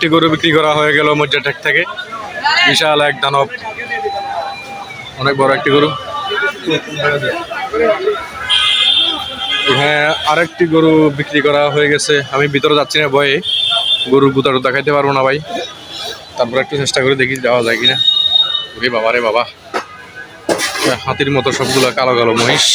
একটি গরু বিক্রি করা হয়ে গেল মজ্জাটেক থেকে। বিশাল এক দানব। অনেক বড় একটি গরু। হ্যাঁ আরেকটি গরু বিক্রি করা হয়ে গেছে। আমি ভিতরে যাচ্ছি না ভয়ে। গরুর গুতা দেখাইতে পারব না ভাই। তারপর একটু চেষ্টা করে দেখি যাওয়া যায় কিনা। ওরে বাবা রে বাবা। হাতির মতো সবগুলো কালো কালো মহিষ।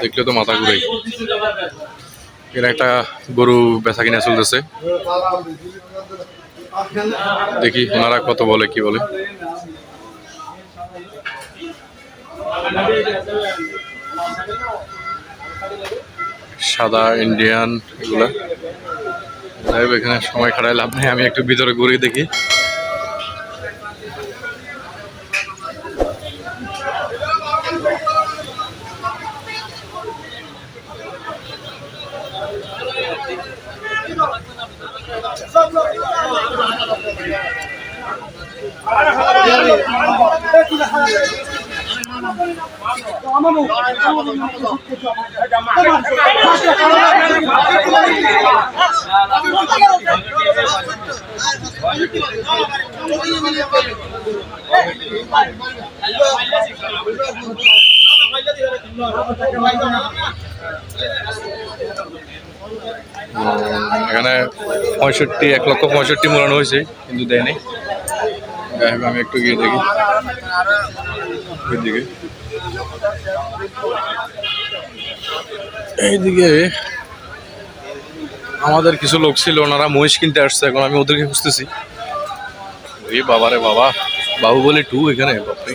দেখলে তো মাথা ঘুরে এর একটা গরু বেচা কিনা চলতেছে। দেখি ওনারা কত বলে, কি বলে। সাদা, ইন্ডিয়ান, এগুলা। এখানে সময় খাটায় লাভ নেই। আমি একটু ভিতরে ঘুরে দেখি। এখানে পঁয়ষট্টি এক লক্ষ পঁয়ষট্টি মোড়ানো হয়েছে কিন্তু দেয়নি। আমি একটু গিয়ে দেখি। এইদিকে আমাদের কিছু লোক ছিল, ওনারা মহিষ কিনতে আসছে, এখন আমি ওদেরকে খুঁজতেছি। বাবা রে বাবা, বাহুবলী টু এখানে, বাপরে।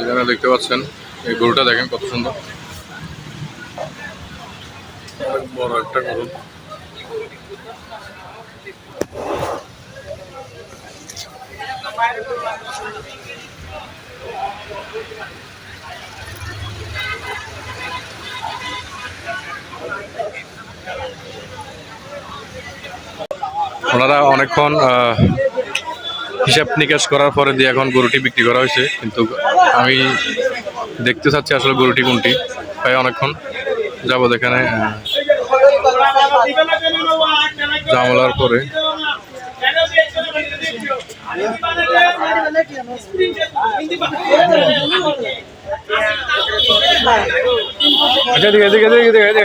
এখানে দেখতে পাচ্ছেন। এই গরুটা দেখেন কত সুন্দর। বড় একটা গরু। ওনারা অনেকক্ষণ হিসাব নিকাশ করার পরে দিয়ে এখন গরুটি বিক্রি করা হয়েছে, কিন্তু আমি দেখতে চাচ্ছি আসলে গরুটি কোনটি, প্রায় অনেকক্ষণ যাব এখানে জামলার পরে। আচ্ছা এদিকে এদিকে এদিকে।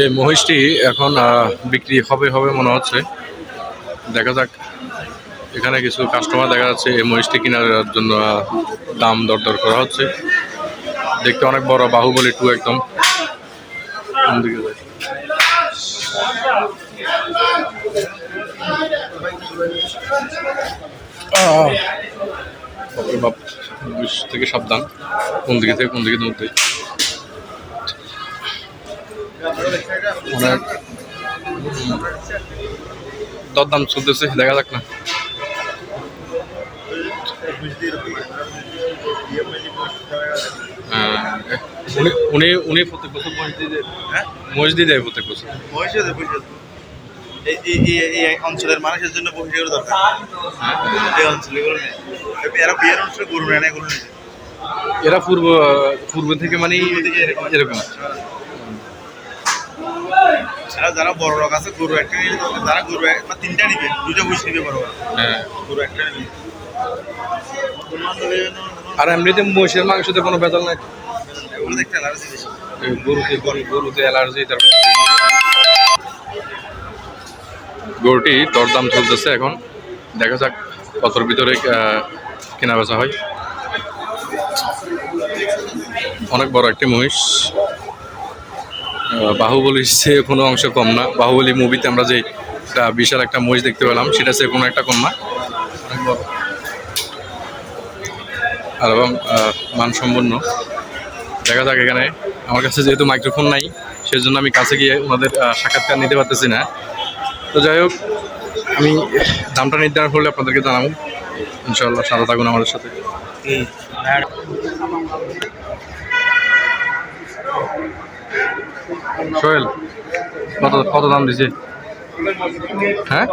এই মহিষটি এখন বিক্রি হবে হবে মনে হচ্ছে। দেখা যাক। এখানে কিছু কাস্টমার দেখা যাচ্ছে এই মহিষটি কেনার জন্য দাম দরদর করা হচ্ছে। দেখতে অনেক বড় বাহুবলী টু একদম! বাপ। মহিষ থেকে সাবধান, কোন দিকে থেকে কোন দিকে মধ্যে অনেক দরদাম চলতেছে, দেখা যাক না। উনি উনি উনি প্রত্যেক বছর মসজিদে হ্যাঁ? মসজিদে প্রত্যেক বছর। মহিষাদে এই অঞ্চলের মানুষের জন্য মহিষাদে দরকার। এই অঞ্চলে এগুলো এরা বিয়ের অনুষ্ঠানে গরু নেয় না এগুলো এরা পূর্ব পূর্ব থেকে মানে এরকম। এরকম যারা বড় লোক আছে গরু একটা তাদের যারা গরু বা তিনটা নিবে দুইটা বুঝ নিবে বড়। হ্যাঁ। গরু একটা নিবে। আর এমনিতে মহিষের মাংসতে কোনো বেতাল নাই। এগুলো দেখতে অ্যালার্জি বেশি। গরুতে গরু গরুতে অ্যালার্জি তারপর গরুটি দরদাম চলতেছে এখন। দেখা যাক কতর ভিতরে কেনা বেচা হয়। অনেক বড় একটি মহিষ। বাহুবলীর সে কোনো অংশ কম না। বাহুবলী মুভিতে আমরা যে একটা বিশাল একটা মহিষ দেখতে পেলাম, সেটা সে কোনো একটা কম না। আর এবং মানসম্পন্ন। দেখা যাক এখানে। আমার কাছে যেহেতু মাইক্রোফোন নাই, সেজন্য আমি কাছে গিয়ে ওনাদের সাক্ষাৎকার নিতে পারতেছি না। তো যাই হোক, আমি দামটা নির্ধারণ করলে আপনাদেরকে জানাব। ইনশাল্লাহ সাদা থাকুন আমাদের সাথে। সোহেল, কত কত দাম দিছে? হ্যাঁ?